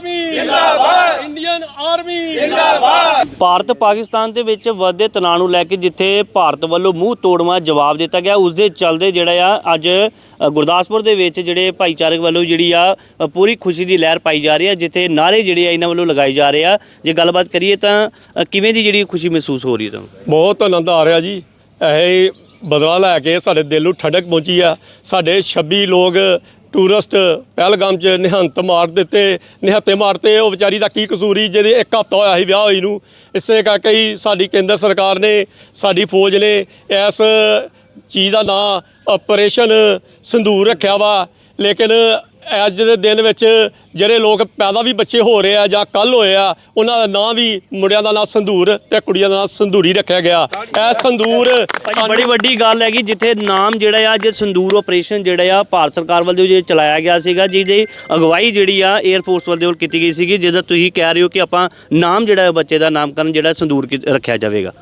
Army. ਜਿੰਦਾਬਾਦ। Indian army. ਜਿੰਦਾਬਾਦ। ਭਾਰਤ ਪਾਕਿਸਤਾਨ ਦੇ ਵਿੱਚ ਵਧਦੇ ਤਣਾਅ ਨੂੰ ਲੈ ਕੇ ਜਿੱਥੇ ਭਾਰਤ ਵੱਲੋਂ ਮੂੰਹ ਤੋੜਵਾ ਜਵਾਬ ਦਿੱਤਾ ਗਿਆ ਉਸ ਦੇ ਚੱਲਦੇ ਜਿਹੜਾ ਆ ਅੱਜ ਗੁਰਦਾਸਪੁਰ ਦੇ ਵਿੱਚ ਜਿਹੜੇ ਭਾਈਚਾਰਕ ਵੱਲੋਂ ਜਿਹੜੀ ਆ ਪੂਰੀ ਖੁਸ਼ੀ ਦੀ ਲਹਿਰ ਪਾਈ ਜਾ ਰਹੀ ਹੈ ਜਿੱਥੇ ਨਾਰੇ ਜਿਹੜੇ ਆ ਇਹਨਾਂ ਵੱਲੋਂ ਲਗਾਏ ਜਾ ਰਹੇ ਆ। ਜੇ ਗੱਲਬਾਤ ਕਰੀਏ ਤਾਂ ਕਿਵੇਂ ਦੀ ਜਿਹੜੀ ਖੁਸ਼ੀ ਮਹਿਸੂਸ ਹੋ ਰਹੀ ਹੈ ਤੁਹਾਨੂੰ? ਬਹੁਤ ਆਨੰਦ ਆ ਰਿਹਾ ਜੀ। ਇਹ ਬਦਲਾ ਲੈ ਕੇ ਸਾਡੇ ਦਿਲ ਨੂੰ ਠੰਡਕ ਪਹੁੰਚੀ ਆ। ਸਾਡੇ 26 ਲੋਕ ਟੂਰਿਸਟ ਪਹਿਲਗਾਮ ਚ ਨਿਹੰਤ ਮਾਰ ਦਿੱਤੇ, ਨਿਹੱਤੇ ਮਾਰਤੇ। ਉਹ ਵਿਚਾਰੀ ਦਾ ਕੀ ਕਸੂਰੀ ਜਿਹਦੇ ਇੱਕ ਹਫਤਾ ਹੋਇਆ ਸੀ ਵਿਆਹ ਹੋਈ ਨੂੰ। ਇਸੇ ਕਰਕੇ ਹੀ ਸਾਡੀ ਕੇਂਦਰ ਸਰਕਾਰ ਨੇ, ਸਾਡੀ ਫੌਜ ਨੇ ਇਸ ਚੀਜ਼ ਦਾ ਨਾਂ ਆਪਰੇਸ਼ਨ ਸੰਧੂਰ ਰੱਖਿਆ ਵਾ। ਲੇਕਿਨ ਅੱਜ ਦੇ ਦਿਨ ਵਿੱਚ ਜਿਹੜੇ ਲੋਕ ਪੈਦਾ ਵੀ ਬੱਚੇ ਹੋ ਰਹੇ ਆ ਜਾਂ ਕੱਲ ਹੋਏ ਆ ਉਹਨਾਂ ਦਾ ਨਾਂ ਵੀ ਮੁੰਡਿਆਂ ਦਾ ਨਾਂ ਸੰਧੂਰ ਤੇ ਕੁੜੀਆਂ ਦਾ ਨਾਂ ਸੰਧੂਰੀ ਰੱਖਿਆ ਗਿਆ। ਇਹ ਸੰਧੂਰ ਭਾਜੀ ਬੜੀ ਵੱਡੀ ਗੱਲ ਹੈਗੀ ਜਿੱਥੇ ਨਾਮ ਜਿਹੜਾ ਆ ਅੱਜ ਸੰਦੂਰ ਆਪਰੇਸ਼ਨ ਜਿਹੜਾ ਆ ਭਾਰਤ ਸਰਕਾਰ ਵੱਲੋਂ ਜੇ ਚਲਾਇਆ ਗਿਆ ਸੀਗਾ ਜਿਹਦੀ ਅਗਵਾਈ ਜਿਹੜੀ ਆ 에ਅਰ ਫੋਰਸ ਵੱਲੋਂ ਕੀਤੀ ਗਈ ਸੀਗੀ ਜਿਹਦਾ ਤੁਸੀਂ ਕਹਿ ਰਹੇ ਹੋ ਕਿ ਆਪਾਂ ਨਾਮ ਜਿਹੜਾ ਹੈ ਬੱਚੇ ਦਾ ਨਾਮਕਰਨ ਜਿਹੜਾ ਸੰਦੂਰ ਕੀ- ਰੱਖਿਆ ਜਾਵੇਗਾ।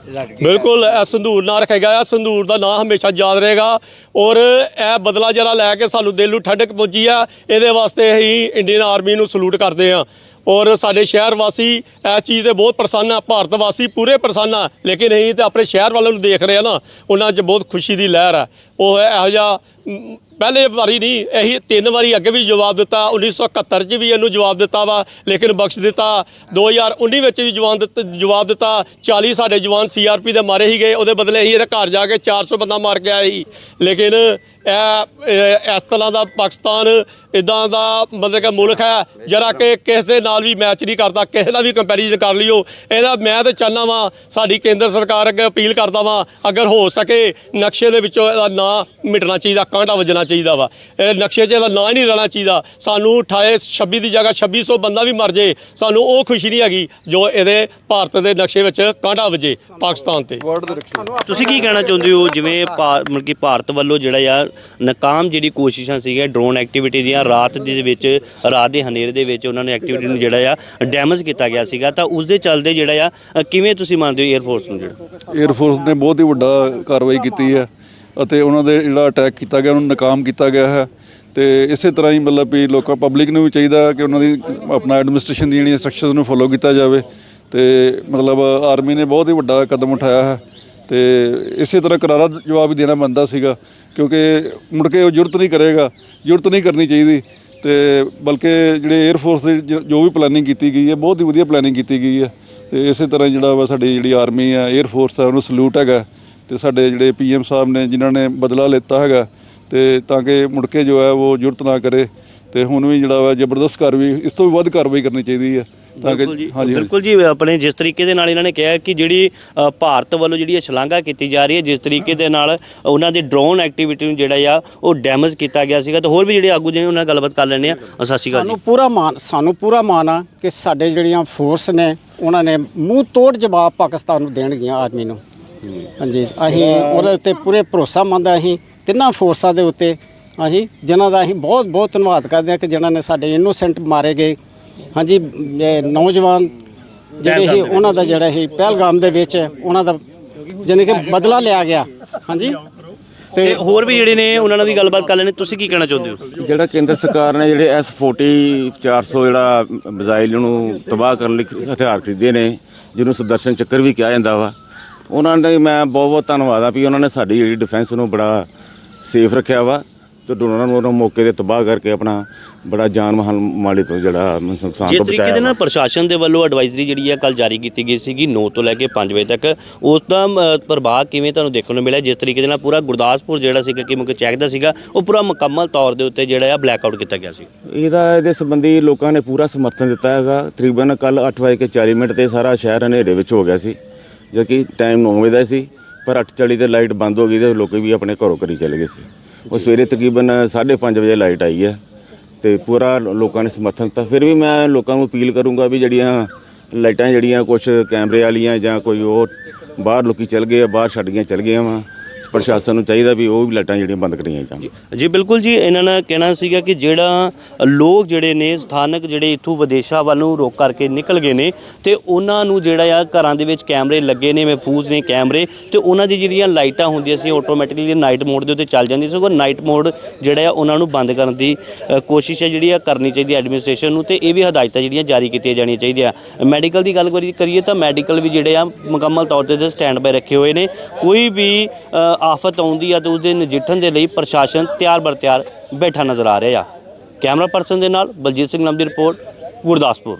ਬਿਲਕੁਲ ਇਹ ਸੰਧੂਰ ਨਾਂ ਰੱਖਿਆ ਗਿਆ ਸੰਧੂਰ ਦਾ ਨਾਂ ਹਮੇਸ਼ਾ ਯਾਦ ਰਹੇਗਾ ਔਰ ਇਹ ਬਦਲਾ ਜਿਹੜਾ ਲੈ ਕੇ ਸਾਨੂੰ ਦਿਲ ਨੂੰ ਠੰਡਕ ਪਹੁੰਚੀ ਆ ਇਹਦੇ ਵਾਸਤੇ ਅਸੀਂ ਇੰਡੀਅਨ ਆਰਮੀ ਨੂੰ ਸਲੂਟ ਕਰਦੇ ਆ ਔਰ ਸਾਡੇ ਸ਼ਹਿਰ ਵਾਸੀ ਇਸ ਚੀਜ਼ ਤੇ ਬਹੁਤ ਪ੍ਰਸੰਨ ਆ, ਭਾਰਤ ਵਾਸੀ ਪੂਰੇ ਪ੍ਰਸੰਨ ਆ। ਲੇਕਿਨ ਅਸੀਂ ਤੇ ਆਪਣੇ ਸ਼ਹਿਰ ਵਾਲਿਆਂ ਨੂੰ ਦੇਖ ਰਹੇ ਆ ਨਾ, ਉਹਨਾਂ 'ਚ ਬਹੁਤ ਖੁਸ਼ੀ ਦੀ ਲਹਿਰ ਆ। ਉਹ ਇਹੋ ਜਿਹਾ ਪਹਿਲੇ ਵਾਰੀ ਨਹੀਂ, ਇਹੀ ਤਿੰਨ ਵਾਰੀ ਅੱਗੇ ਵੀ ਜਵਾਬ ਦਿੱਤਾ 1971 'ਚ ਵੀ ਇਹਨੂੰ ਜਵਾਬ ਦਿੱਤਾ ਵਾ। ਲੇਕਿਨ ਬਖਸ਼ ਦਿੱਤਾ 2019 ਵਿੱਚ ਵੀ ਜਵਾਨ ਦਿੱਤ- ਜਵਾਬ ਦਿੱਤਾ। 40 ਸਾਡੇ ਜਵਾਨ ਸੀਆਰਪੀ ਦੇ ਮਾਰੇ ਹੀ ਗਏ, ਉਹਦੇ ਬਦਲੇ ਅਸੀਂ ਇਹਦੇ ਘਰ ਜਾ ਕੇ 400 ਬੰਦਾ ਮਾਰ ਕੇ ਆਏ ਸੀ। ਲੇਕਿਨ ਇਹ, ਇਸ ਤਰ੍ਹਾਂ ਦਾ ਪਾਕਿਸਤਾਨ ਇਦਾਂ ਦਾ ਮਤਲਬ ਕਿ ਮੁਲਕ ਹੈ ਜਰਾ ਕਿ ਕਿਸੇ ਦੇ ਨਾਲ ਵੀ ਮੈਚ ਨਹੀਂ ਕਰਦਾ ਕਿਸੇ ਦਾ ਵੀ ਕੰਪੈਰੀਜ਼ਨ ਕਰ ਲਿਓ। ਇਹਦਾ ਮੈਂ ਤੇ ਚਾਹੁੰਦਾ ਵਾਂ ਸਾਡੀ ਕੇਂਦਰ ਸਰਕਾਰ ਅੱਗੇ ਅਪੀਲ ਕਰਦਾ ਵਾਂ ਅਗਰ ਹੋ ਸਕੇ ਨਕਸ਼ੇ ਦੇ ਵਿੱਚੋਂ ਇਹਦਾ ਨਾਂ ਮਿਟਣਾ ਚਾਹੀਦਾ ਕਾਂਟਾ ਵੱਜਣਾ ਚਾਹੀਦਾ ਵਾ। ਇਹ ਨਕਸ਼ੇ 'ਚ ਇਹਦਾ ਨਾਂ ਹੀ ਨਹੀਂ ਰਹਿਣਾ ਚਾਹੀਦਾ। ਸਾਨੂੰ 28 26 ਦੀ ਜਗ੍ਹਾ 2600 ਬੰਦਾ ਵੀ ਮਰ ਜੇ ਸਾਨੂੰ ਉਹ ਖੁਸ਼ੀ ਨਹੀਂ ਹੈਗੀ ਜੋ ਇਹਦੇ ਭਾਰਤ ਦੇ ਨਕਸ਼ੇ ਵਿੱਚ ਕਾਂਟਾ ਵੱਜੇ ਪਾਕਿਸਤਾਨ ਤੇ। ਤੁਸੀਂ ਕੀ ਕਹਿਣਾ ਚਾਹੁੰਦੇ ਹੋ? ਜਿਵੇਂ ਮਤਲਬ ਕਿ ਭਾਰਤ ਵੱਲੋਂ ਜਿਹੜਾ ਆ ਨਾਕਾਮ ਜਿਹੜੀ ਕੋਸ਼ਿਸ਼ਾਂ ਸੀਗੀਆਂ ਡਰੋਨ ਐਕਟੀਵਿਟੀ ਦੀਆਂ ਰਾਤ ਦੇ ਵਿੱਚ, ਰਾਤ ਦੇ ਹਨੇਰੇ ਦੇ ਵਿੱਚ ਉਹਨਾਂ ਨੇ ਐਕਟੀਵਿਟੀ ਨੂੰ ਜਿਹੜਾ ਆ ਡੈਮੇਜ ਕੀਤਾ ਗਿਆ ਸੀਗਾ। ਤਾਂ ਉਸ ਦੇ ਚੱਲਦੇ ਜਿਹੜਾ ਆ ਕਿਵੇਂ ਤੁਸੀਂ ਮੰਨਦੇ ਹੋ 에ਅਰਫੋਰਸ ਨੂੰ ਜਿਹੜਾ? 에ਅਰਫੋਰਸ ਨੇ ਬਹੁਤ ਹੀ ਵੱਡਾ ਕਾਰਵਾਈ ਕੀਤੀ ਹੈ ਅਤੇ ਉਹਨਾਂ ਦੇ ਜਿਹੜਾ ਅਟੈਕ ਕੀਤਾ ਗਿਆ, ਉਹਨੂੰ ਨਾਕਾਮ ਕੀਤਾ ਗਿਆ ਹੈ। ਤੇ ਇਸੇ ਤਰ੍ਹਾਂ ਹੀ ਮਤਲਬ ਵੀ ਲੋਕਾਂ ਪਬਲਿਕ ਨੂੰ ਵੀ ਚਾਹੀਦਾ ਕਿ ਉਹਨਾਂ ਦੀ ਆਪਣਾ ਐਡਮਿਨਿਸਟ੍ਰੇਸ਼ਨ ਦੀ ਜਿਹੜੀਆਂ ਇੰਸਟਰਕਸ਼ਨਸ ਨੂੰ ਫੋਲੋ ਕੀਤਾ ਜਾਵੇ। ਤੇ ਮਤਲਬ ਆਰਮੀ ਨੇ ਬਹੁਤ ਹੀ ਵੱਡਾ ਕਦਮ ਉਠਾਇਆ ਹੈ। ਤੇ ਇਸੇ ਤਰ੍ਹਾਂ ਕਰਾਰਾ ਜਵਾਬ ਵੀ ਦੇਣਾ ਬੰਦਾ ਸੀਗਾ, ਕਿਉਂਕਿ ਮੁੜ ਕੇ ਉਹ ਜ਼ਰੂਰਤ ਨਹੀਂ ਕਰੇਗਾ ਜ਼ਰੂਰਤ ਨਹੀਂ ਕਰਨੀ ਚਾਹੀਦੀ, ਤੇ ਬਲਕਿ ਜਿਹੜੇ 에ਅਰ ਫੋਰਸ ਦੀ ਜੋ- ਜੋ ਵੀ ਪਲੈਨਿੰਗ ਕੀਤੀ ਗਈ ਹੈ, ਬਹੁਤ ਹੀ ਵਧੀਆ ਪਲੈਨਿੰਗ ਕੀਤੀ ਗਈ ਹੈ, ਤੇ ਇਸੇ ਤਰ੍ਹਾਂ ਜਿਹੜਾ ਵਾ ਸਾਡੀ ਜਿਹੜੀ ਆਰਮੀ ਆ 에ਅਰ ਫੋਰਸ ਆ, ਉਹਨੂੰ ਸਲੂਟ ਹੈਗਾ, ਤੇ ਸਾਡੇ ਜਿਹੜੇ ਪੀਐਮ ਸਾਹਿਬ ਨੇ, ਜਿਨ੍ਹਾਂ ਨੇ ਬਦਲਾ ਲਿੱਤਾ ਹੈਗਾ, ਤੇ ਤਾਂ ਕਿ ਮੁੜ ਕੇ ਜੋ ਹੈ ਉਹ ਜ਼ਰੂਰਤ ਨਾ ਕਰੇ, ਤੇ ਹੁਣ ਵੀ ਜਿਹੜਾ ਵਾ ਜ਼ਬਰਦਸਤ ਕਾਰਵਾਈ, ਇਸ ਤੋਂ ਵੀ ਵੱਧ ਕਾਰਵਾਈ ਕਰਨੀ ਚਾਹੀਦੀ ਹੈ। ਤਾਂ ਕਿ ਬਿਲਕੁਲ ਜੀ। ਹਾਂਜੀ ਬਿਲਕੁਲ ਜੀ ਆਪਣੇ ਜਿਸ ਤਰੀਕੇ ਦੇ ਨਾਲ ਇਹਨਾਂ ਨੇ ਕਿਹਾ ਕਿ ਜਿਹੜੀ ਅ, ਭਾਰਤ ਵੱਲੋਂ ਜਿਹੜੀ ਇਹ ਸ਼ਲਾਘਾ ਕੀਤੀ ਜਾ ਰਹੀ ਹੈ ਜਿਸ ਤਰੀਕੇ ਦੇ ਨਾਲ ਉਹਨਾਂ ਦੀ ਡਰੋਨ ਐਕਟੀਵਿਟੀ ਨੂੰ ਜਿਹੜਾ ਆ ਉਹ ਡੈਮੇਜ ਕੀਤਾ ਗਿਆ ਸੀਗਾ। ਤਾਂ ਹੋਰ ਵੀ ਜਿਹੜੇ ਆਗੂ ਜਿਹਨੇ ਉਹਨਾਂ ਨਾਲ ਗੱਲਬਾਤ ਕਰ ਲੈਣੇ ਆ ਅ, ਸਤਿ ਸ਼੍ਰੀ ਅਕਾਲ ਜੀ। ਸਾਨੂੰ ਪੂਰਾ ਮਾਨ ਸਾਨੂੰ ਪੂਰਾ ਮਾਨ ਆ ਕਿ ਸਾਡੇ ਜਿਹੜੀਆਂ ਫੋਰਸ ਨੇ ਉਹਨਾਂ ਨੇ ਮੂੰਹ ਤੋੜ ਜਵਾਬ ਪਾਕਿਸਤਾਨ ਨੂੰ ਦੇਣਗੀਆਂ ਆਰਮੀ ਨੂੰ। ਹਾਂਜੀ ਅਸੀਂ ਉਹਦੇ ਉੱਤੇ ਪੂਰੇ ਭਰੋਸਾ ਮੰਦ ਆ ਅਸੀਂ ਤਿੰਨਾਂ ਫੋਰਸਾਂ ਦੇ ਉੱਤੇ ਅਸੀਂ ਜਿਨ੍ਹਾਂ ਦਾ ਅਸੀਂ ਬਹੁਤ ਬਹੁਤ ਧੰਨਵਾਦ ਕਰਦੇ ਹਾਂ ਕਿ ਜਿਨ੍ਹਾਂ ਨੇ ਸਾਡੇ ਇਨੋਸੈਂਟ ਮਾਰੇ ਗਏ। ਹਾਂਜੀ ਇਹ ਨੌਜਵਾਨ ਜਿਹੜੇ ਸੀ ਉਹਨਾਂ ਦਾ ਜਿਹੜਾ ਸੀ ਪਹਿਲਗਾਮ ਦੇ ਵਿੱਚ ਉਹਨਾਂ ਦਾ ਜਾਣੀ ਕਿ ਬਦਲਾ ਲਿਆ ਗਿਆ। ਹਾਂਜੀ। ਤੇ ਹੋਰ ਵੀ ਜਿਹੜੇ ਨੇ ਉਹਨਾਂ ਨਾਲ ਵੀ ਗੱਲਬਾਤ ਕਰ ਲੈਣੇ। ਤੁਸੀਂ ਕੀ ਕਹਿਣਾ ਚਾਹੁੰਦੇ ਹੋ? ਜਿਹੜਾ ਕੇਂਦਰ ਸਰਕਾਰ ਨੇ ਜਿਹੜੇ S40 400 ਜਿਹੜਾ ਮਿਜ਼ਾਈਲ ਨੂੰ ਤਬਾਹ ਕਰਨ ਲਈ ਹਥਿਆਰ ਖਰੀਦੇ ਨੇ ਜਿਹਨੂੰ ਸੁਦਰਸ਼ਨ ਚੱਕਰ ਵੀ ਕਿਹਾ ਜਾਂਦਾ ਵਾ ਉਹਨਾਂ ਦਾ ਮੈਂ ਬਹੁਤ ਬਹੁਤ ਧੰਨਵਾਦ ਆ ਵੀ ਉਹਨਾਂ ਨੇ ਸਾਡੀ ਜਿਹੜੀ ਡਿਫੈਂਸ ਨੂੰ ਬੜਾ ਸੇਫ ਰੱਖਿਆ ਵਾ। ਤੇ ਡਰੋਨਾਂ ਨੂੰ ਉਹਨਾਂ ਮੌਕੇ ਤੇ ਤਬਾਹ ਕਰਕੇ ਆਪਣਾ ਬੜਾ ਜਾਨ ਮਾਲ ਮਾਲੀ ਤੋਂ ਜਿਹੜਾ ਨੁਕਸਾਨ ਜਿਸ ਤੋਂ ਤਰੀਕੇ ਦੇ ਬਚਾਇਆ ਨਾਲ। ਪ੍ਰਸ਼ਾਸਨ ਦੇ ਵੱਲੋਂ ਐਡਵਾਈਜ਼ਰੀ ਜਿਹੜੀ ਆ ਕੱਲ ਜਾਰੀ ਕੀਤੀ ਗਈ ਸੀਗੀ 9 ਤੋਂ ਲੈ ਕੇ 5 ਵਜੇ ਤੱਕ। ਉਸ ਦਾ ਅ, ਪ੍ਰਭਾਵ ਕਿਵੇਂ ਤੁਹਾਨੂੰ ਦੇਖਣ ਨੂੰ ਮਿਲਿਆ? ਜਿਸ ਤਰੀਕੇ ਦੇ ਨਾਲ ਪੂਰਾ ਗੁਰਦਾਸਪੁਰ ਜਿਹੜਾ ਸੀਗਾ ਕਿ ਮੁਕ ਚੈੱਕਦਾ ਸੀਗਾ ਉਹ ਪੂਰਾ ਮੁਕੰਮਲ ਤੌਰ ਦੇ ਉੱਤੇ ਜਿਹੜਾ ਆ ਬਲੈਕ ਆਊਟ ਕੀਤਾ ਗਿਆ ਸੀ। ਇਹਦਾ ਇਹਦੇ ਸੰਬੰਧੀ ਲੋਕਾਂ ਨੇ ਪੂਰਾ ਸਮਰਥਨ ਦਿੱਤਾ ਹੈਗਾ। ਤਕਰੀਬਨ ਕੱਲ 8:40 ਮਿੰਟ ਤੇ ਸਾਰਾ ਸ਼ਹਿਰ ਹਨੇਰੇ ਵਿੱਚ ਹੋ ਗਿਆ ਸੀ ਜਦ ਕਿ ਟਾਈਮ 9 ਵਜੇ ਦਾ ਸੀ ਪਰ 8:40 ਤੇ ਲਾਈਟ ਬੰਦ ਹੋ ਗਈ ਤੇ ਲੋਕੀ ਵੀ ਆਪਣੇ ਘਰੋਂ ਘਰੀ ਚਲੇ ਗਏ ਸੀ। ਉਹ ਸਵੇਰੇ ਤਕਰੀਬਨ 5:30 ਵਜੇ ਲਾਈਟ ਆਈ ਹੈ ਤੇ ਪੂਰਾ ਲੋਕਾਂ ਨੇ ਸਮਰਥਨ ਦਿੱਤਾ ਫਿਰ ਵੀ ਮੈਂ ਲੋਕਾਂ ਨੂੰ ਅਪੀਲ ਕਰੂੰਗਾ ਵੀ ਜਿਹੜੀਆਂ ਲਾਈਟਾਂ ਜਿਹੜੀਆਂ ਕੁਝ ਕੈਮਰੇ ਵਾਲੀਆਂ ਜਾਂ ਕੋਈ ਉਹ ਬਾਹਰ ਲੋਕੀ ਚਲ ਗਏ ਆ, ਬਾਹਰ ਛੱਡ ਗਈਆਂ, ਚਲ ਗਈਆਂ ਵਾ। ਪ੍ਰਸ਼ਾਸਨ ਨੂੰ ਚਾਹੀਦਾ ਵੀ ਉਹ ਵੀ ਲਾਈਟਾਂ ਜਿਹੜੀਆਂ ਬੰਦ ਕਰੀਆਂ ਜਾਣ। ਜੀ ਬਿਲਕੁਲ ਜੀ ਇਹਨਾਂ ਦਾ ਕਹਿਣਾ ਸੀਗਾ ਕਿ ਜਿਹੜਾ ਲੋਕ ਜਿਹੜੇ ਨੇ ਸਥਾਨਕ ਜਿਹੜੇ ਇੱਥੋਂ ਵਿਦੇਸ਼ਾਂ ਵੱਲ ਨੂੰ ਰੋਕ ਕਰਕੇ ਨਿਕਲ ਗਏ ਨੇ ਤੇ ਉਹਨਾਂ ਨੂੰ ਜਿਹੜਾ ਆ ਘਰਾਂ ਦੇ ਵਿੱਚ ਕੈਮਰੇ ਲੱਗੇ ਨੇ ਮਹਿਫੂਜ਼ ਨੇ ਕੈਮਰੇ ਤੇ ਉਹਨਾਂ ਦੀ ਜਿਹੜੀਆਂ ਲਾਈਟਾਂ ਹੁੰਦੀਆਂ ਸੀ ਆਟੋਮੈਟਿਕਲੀ ਨਾਈਟ ਮੋਡ ਦੇ ਉੱਤੇ ਚੱਲ ਜਾਂਦੀ ਸਗੋਂ ਨਾਈਟ ਮੋਡ ਜਿਹੜਾ ਆ ਉਹਨਾਂ ਨੂੰ ਬੰਦ ਕਰਨ ਦੀ ਅ, ਕੋਸ਼ਿਸ਼ ਹੈ ਜਿਹੜੀ ਆ ਕਰਨੀ ਚਾਹੀਦੀ ਐਡਮਿਨਿਸਟ੍ਰੇਸ਼ਨ ਨੂੰ ਤੇ ਇਹ ਵੀ ਹਦਾਇਤਾਂ ਜਿਹੜੀਆਂ ਜਾਰੀ ਕੀਤੀਆਂ ਜਾਣੀਆਂ ਚਾਹੀਦੀਆਂ। ਮੈਡੀਕਲ ਦੀ ਗੱਲ ਕਰੀ- ਕਰੀਏ ਤਾਂ ਮੈਡੀਕਲ ਵੀ ਜਿਹੜੇ ਆ ਮੁਕੰਮਲ ਤੌਰ ਤੇ ਸਟੈਂਡ ਬਾਏ ਰੱਖੇ ਹੋਏ ਨੇ। ਕੋਈ ਵੀ ਅ, ਆਫਤ ਆਉਂਦੀ ਆ ਤਾਂ ਉਸ ਦੇ ਨਜਿੱਠਣ ਦੇ ਲਈ ਪ੍ਰਸ਼ਾਸਨ ਤਿਆਰ ਬਰ ਤਿਆਰ ਬੈਠਾ ਨਜ਼ਰ ਆ ਰਿਹਾ। ਆ ਕੈਮਰਾ ਪਰਸਨ ਦੇ ਨਾਲ ਬਲਜੀਤ ਸਿੰਘ ਨਾਮ ਦੀ ਰਿਪੋਰਟ, ਗੁਰਦਾਸਪੁਰ।